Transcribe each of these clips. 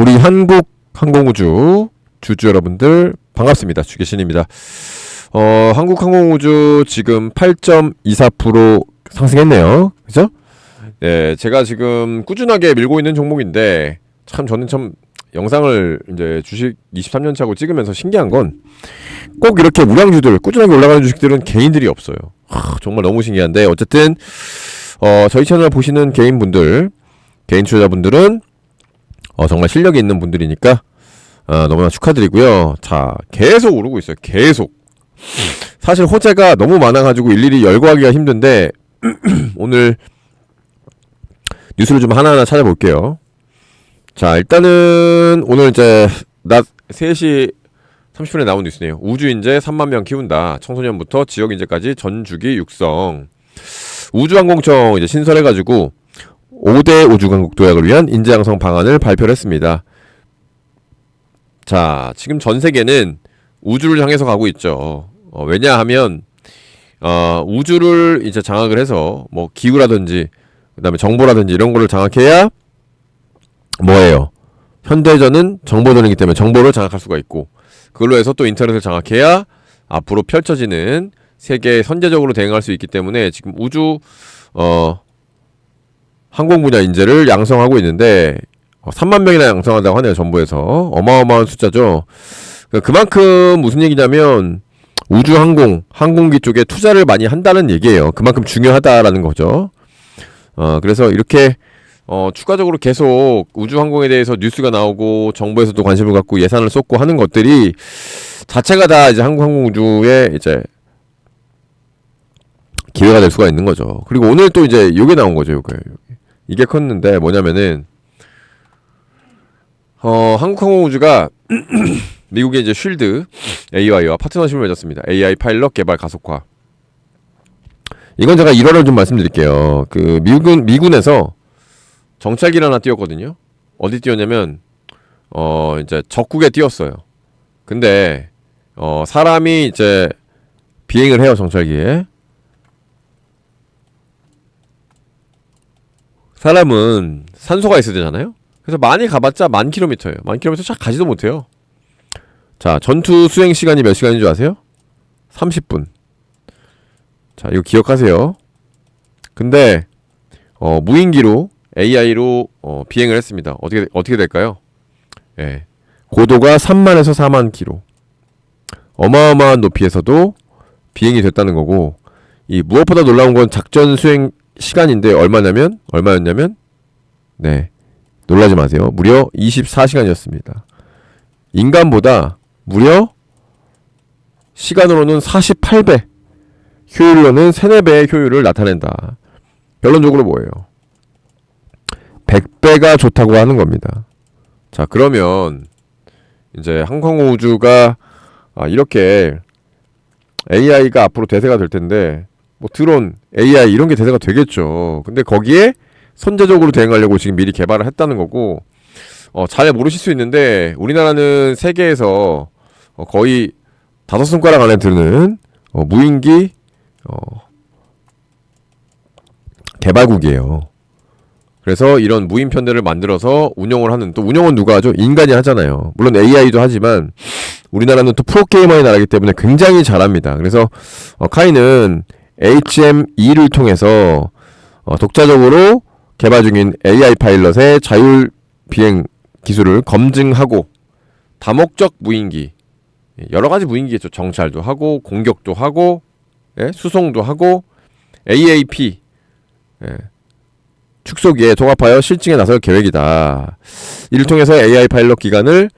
우리 한국 항공우주 주주 여러분들 반갑습니다. 주계신입니다. 어, 한국 항공우주 지금 8.24% 상승했네요. 그죠? 네, 제가 지금 꾸준하게 밀고 있는 종목인데 참 저는 참 영상을 이제 주식 23년 차고 찍으면서 신기한 건 꼭 이렇게 우량주들 꾸준하게 올라가는 주식들은 개인들이 없어요. 하, 정말 너무 신기한데 어쨌든 어, 저희 채널 보시는 개인분들 개인 투자자분들은 어, 정말 실력이 있는 분들이니까 어, 너무나 축하드리고요. 자, 계속 오르고 있어요. 계속. 사실 호재가 너무 많아가지고 일일이 열거하기가 힘든데 오늘 뉴스를 좀 하나하나 찾아볼게요. 자, 일단은 오늘 이제 낮 3시 30분에 나온 뉴스네요. 우주 인재 3만 명 키운다. 청소년부터 지역 인재까지 전주기 육성. 우주항공청 이제 신설해가지고 5대 우주강국 도약을 위한 인재 양성 방안을 발표를 했습니다. 자, 지금 전 세계는 우주를 향해서 가고 있죠. 어, 왜냐하면 어, 우주를 이제 장악을 해서 뭐 기후라든지 그다음에 정보라든지 이런 거를 장악해야 뭐예요? 현대전은 정보전이기 때문에 정보를 장악할 수가 있고 그걸로 해서 또 인터넷을 장악해야 앞으로 펼쳐지는 세계 선제적으로 대응할 수 있기 때문에 지금 우주 어 항공 분야 인재를 양성하고 있는데 어, 3만 명이나 양성한다고 하네요 정부에서 어마어마한 숫자죠. 그- 그만큼 무슨 얘기냐면 우주 항공 항공기 쪽에 투자를 많이 한다는 얘기예요. 그만큼 중요하다라는 거죠. 어 그래서 이렇게 어 추가적으로 계속 우주 항공에 대해서 뉴스가 나오고 정부에서도 관심을 갖고 예산을 쏟고 하는 것들이 자체가 다 이제 한국 항공 우주의 이제 기회가 될 수가 있는 거죠. 그리고 오늘 또 이제 요게 나온 거죠. 요게 이게 컸는데 뭐냐면은 어 한국항공우주가 미국의 이제 쉴드 AI와 파트너십을 맺었습니다. AI 파일럿 개발 가속화. 이건 제가 1월을 좀 말씀드릴게요. 그 미군 미군에서 정찰기를 하나 띄웠거든요. 어디 띄웠냐면 어 이제 적국에 띄웠어요. 근데 어 사람이 이제 비행을 해요 정찰기에. 사람은 산소가 있어야 되잖아요. 그래서 많이 가봤자 만 킬로미터예요. 만 킬로미터 chắc 가지도 못해요. 자, 전투 수행 시간이 몇 시간인 줄 아세요? 30분. 자, 이거 기억하세요. 근데 어, 무인기로 AI로 어, 비행을 했습니다. 어떻게 어떻게 될까요? 예. 고도가 3만에서 4만 킬로. 어마어마한 높이에서도 비행이 됐다는 거고 이 무엇보다 놀라운 건 작전 수행 시간인데 얼마냐면 얼마였냐면 네. 놀라지 마세요. 무려 24시간이었습니다. 인간보다 무려 시간으로는 48배 효율로는 3, 4배의 효율을 나타낸다. 결론적으로 뭐예요? 100배가 좋다고 하는 겁니다. 자 그러면 이제 항공우주가 아, 이렇게 AI가 앞으로 대세가 될 텐데 뭐 드론, AI 이런 게 대세가 되겠죠. 근데 거기에 선제적으로 대응하려고 지금 미리 개발을 했다는 거고 어, 잘 모르실 수 있는데 우리나라는 세계에서 어, 거의 다섯 손가락 안에 드는 어, 무인기 어, 개발국이에요. 그래서 이런 무인 편대를 만들어서 운영을 하는 또 운영은 누가 하죠? 인간이 하잖아요. 물론 AI도 하지만 우리나라는 또 프로게이머의 나라이기 때문에 굉장히 잘합니다. 그래서 어, 카이는 HM2를 통해서 어, 독자적으로 개발 중인 AI 파일럿의 자율 비행 기술을 검증하고 다목적 무인기 예, 여러 가지 무인기겠죠. 정찰도 하고 공격도 하고 예, 수송도 하고 AAP 예, 축소기에 통합하여 실증에 나설 계획이다. 이를 통해서 AI 파일럿 기간을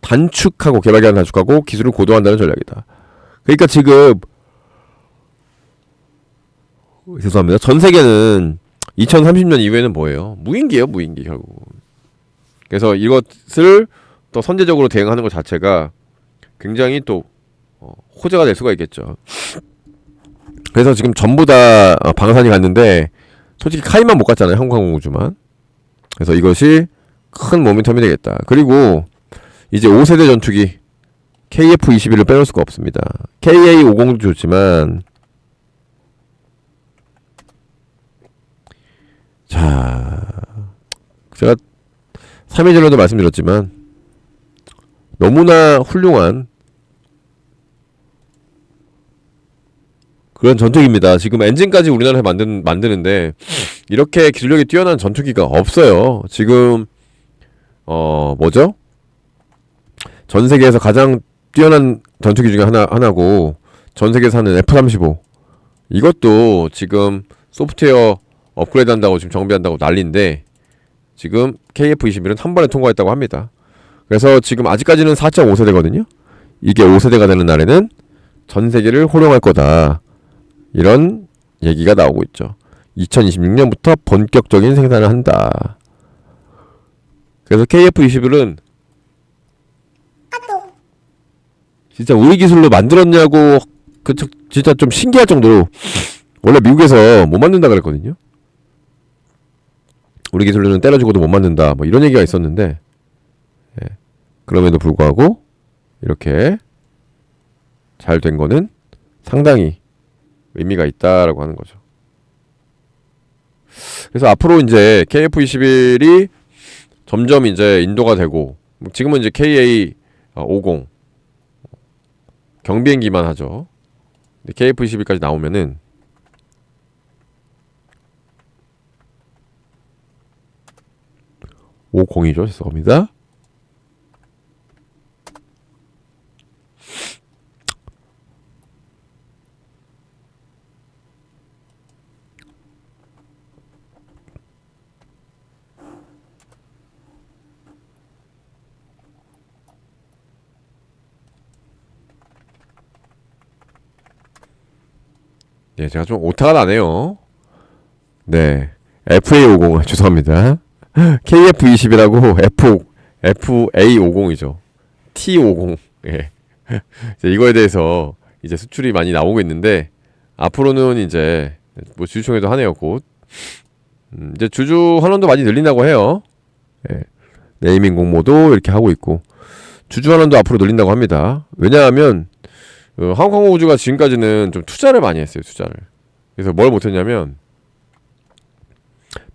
단축하고 개발 기간 단축하고 기술을 고도화한다는 전략이다. 그러니까 지금 죄송합니다. 전 세계는 2030년 이후에는 뭐예요? 무인기예요, 무인기 결국. 그래서 이것을 또 선제적으로 대응하는 것 자체가 굉장히 또 어, 호재가 될 수가 있겠죠. 그래서 지금 전부 다 어, 방산이 갔는데 솔직히 카이만 못 갔잖아요, 한국항공우주만. 그래서 이것이 큰 모멘텀이 되겠다. 그리고 이제 5세대 전투기 KF-21을 빼놓을 수가 없습니다. KA-50도 좋지만 자, 제가 3일 전에도 말씀드렸지만 너무나 훌륭한 그런 전투기입니다. 지금 엔진까지 우리나라에 만든 만드는데 이렇게 기술력이 뛰어난 전투기가 없어요. 지금 어 뭐죠? 전 세계에서 가장 뛰어난 전투기 중에 하나 하나고 전 세계에서 하는 F-35 이것도 지금 소프트웨어 업그레이드 한다고 지금 정비한다고 난리인데 지금 KF-21은 한 번에 통과했다고 합니다. 그래서 지금 아직까지는 4.5세대거든요. 이게 5세대가 되는 날에는 전 세계를 호령할 거다. 이런 얘기가 나오고 있죠. 2026년부터 본격적인 생산을 한다. 그래서 KF-21은 진짜 우리 기술로 만들었냐고 그 저- 진짜 좀 신기할 정도로 원래 미국에서 못 만든다 그랬거든요. 우리 기술로는 때려주고도 못 만든다. 뭐 이런 얘기가 있었는데 예. 그럼에도 불구하고 이렇게 잘 된 거는 상당히 의미가 있다라고 하는 거죠. 그래서 앞으로 이제 KF-21이 점점 이제 인도가 되고 지금은 이제 KA-50 경비행기만 하죠. 근데 KF-21까지 나오면은 오공이죠 죄송합니다. 네, 제가 좀 오타가 나네요. 네, FA50 죄송합니다. KF20이라고 F FA50이죠. T50. 예. 이거에 대해서 이제 수출이 많이 나오고 있는데 앞으로는 이제 뭐 주주총회도 하네요 곧. 음, 이제 주주 환원도 많이 늘린다고 해요. 예. 네이밍 공모도 이렇게 하고 있고 주주 환원도 앞으로 늘린다고 합니다. 왜냐하면 어, 항공우주가 지금까지는 좀 투자를 많이 했어요 투자를. 그래서 뭘 못했냐면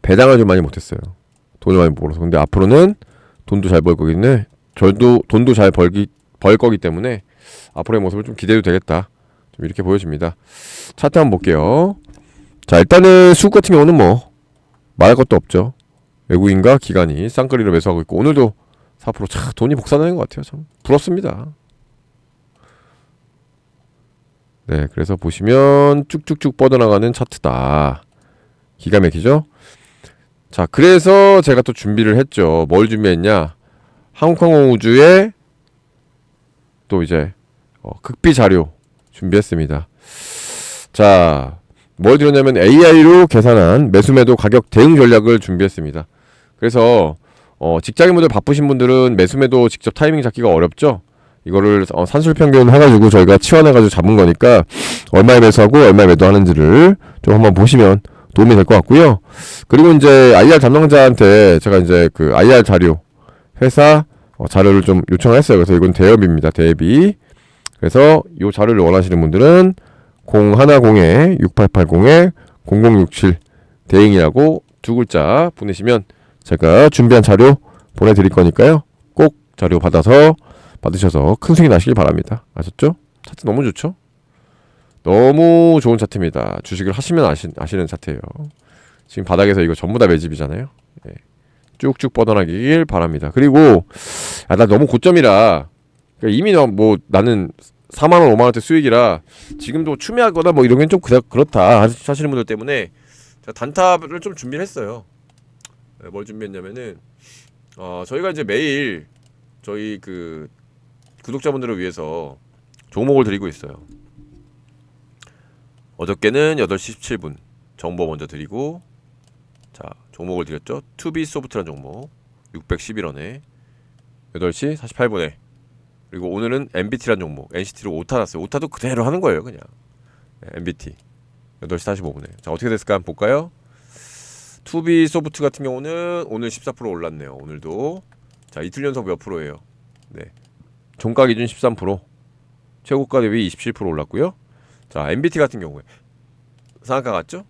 배당을 좀 많이 못했어요. 돈을 많이 벌어서. 근데 앞으로는 돈도 잘 벌 거기 때문에 저도 돈도 잘 벌기 벌 거기 때문에 앞으로의 모습을 좀 기대해도 되겠다. 좀 이렇게 보여집니다. 차트 한번 볼게요. 자 일단은 수급 같은 경우는 뭐 말할 것도 없죠. 외국인과 기관이 쌍끌이로 매수하고 있고 오늘도 4%참 돈이 복사되는 것 같아요. 참 부럽습니다. 네, 그래서 보시면 쭉쭉쭉 뻗어나가는 차트다. 기가 막히죠? 자, 그래서 제가 또 준비를 했죠. 뭘 준비했냐? 항공우주의 또 이제 어, 극비 자료 준비했습니다. 자, 뭘 드렸냐면 AI로 계산한 매수매도 가격 대응 전략을 준비했습니다. 그래서 어, 직장인분들 바쁘신 분들은 매수매도 직접 타이밍 잡기가 어렵죠. 이거를 어, 산술 평균 해가지고 저희가 치환해가지고 잡은 거니까 얼마에 매수하고 얼마에 매도하는지를 좀 한번 보시면 도움이 될 것 같고요. 그리고 이제 IR 담당자한테 제가 이제 그 IR 자료 회사 어, 자료를 좀 요청을 했어요. 그래서 이건 대여비입니다. 대여비. 그래서 이 자료를 원하시는 분들은 010에 6880에 0067 대행이라고 두 글자 보내시면 제가 준비한 자료 보내드릴 거니까요. 꼭 자료 받아서 받으셔서 큰 수익 나시길 바랍니다. 아셨죠? 차트 너무 좋죠? 너무 좋은 차트입니다. 주식을 하시면 아시, 아시는 차트예요. 지금 바닥에서 이거 전부 다 매집이잖아요. 예. 쭉쭉 뻗어나길 바랍니다. 그리고 아, 나 너무 고점이라 그러니까 이미 너- 뭐 나는 4만 원, 5만 원대 수익이라 지금도 추미하거나 뭐 이런 게 좀 그렇다 하시는 분들 때문에 단타를 좀 준비를 했어요. 네, 뭘 준비했냐면은 어, 저희가 이제 매일 저희 그 구독자분들을 위해서 종목을 드리고 있어요. 어저께는 8시 17분 정보 먼저 드리고 자 종목을 드렸죠. 투비 소프트라는 종목 611원에 8시 48분에 그리고 오늘은 MBT라는 종목 NCT로 오타 났어요. 오타도 그대로 하는 거예요, 그냥. 네, MBT 8시 45분에 자 어떻게 됐을까 한번 볼까요? 투비 소프트 같은 경우는 오늘 14% 올랐네요. 오늘도 자 이틀 연속 몇 프로예요? 네 종가 기준 13% 최고가 대비 27% 올랐고요. 자 MBT 같은 경우에 상한가 갔죠?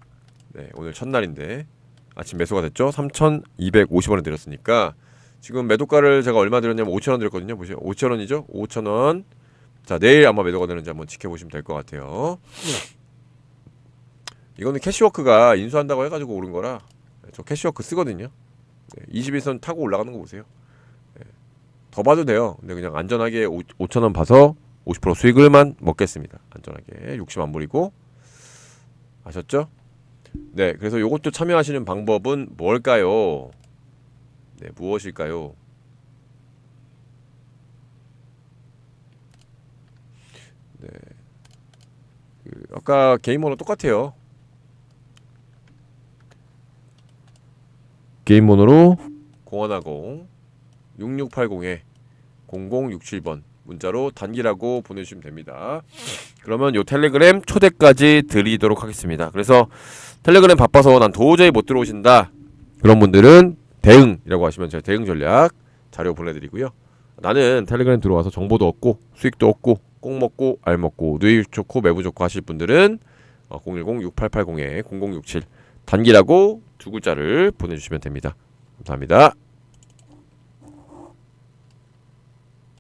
네 오늘 첫날인데 아침 매수가 됐죠? 3,250원에 내렸으니까 지금 매도가를 제가 얼마 드렸냐면 5천 원 드렸거든요. 보시죠. 5천 원이죠. 5천 원. 자 내일 아마 매도가 되는지 한번 지켜보시면 될 것 같아요. 이거는 캐시워크가 인수한다고 해가지고 오른 거라 저 캐시워크 쓰거든요. 네, 21선 타고 올라가는 거 보세요. 네, 더 봐도 돼요. 근데 그냥 안전하게 5천 원 봐서 50% 수익을만 먹겠습니다. 안전하게 욕심 안 부리고 아셨죠? 네, 그래서 요것도 참여하시는 방법은 뭘까요? 네, 무엇일까요? 네, 그 아까 게임모노 똑같아요. 게임모노로 0110 6680에 0067번 문자로 단기라고 보내주시면 됩니다. 그러면 요 텔레그램 초대까지 드리도록 하겠습니다. 그래서 텔레그램 바빠서 난 도저히 못 들어오신다. 그런 분들은 대응이라고 하시면 제가 대응 전략 자료 보내드리고요. 나는 텔레그램 들어와서 정보도 얻고 수익도 얻고 꼭 먹고 알 먹고 누이 좋고 매부 좋고 하실 분들은 어, 010-6880에 0067 단기라고 두 글자를 보내주시면 됩니다. 감사합니다.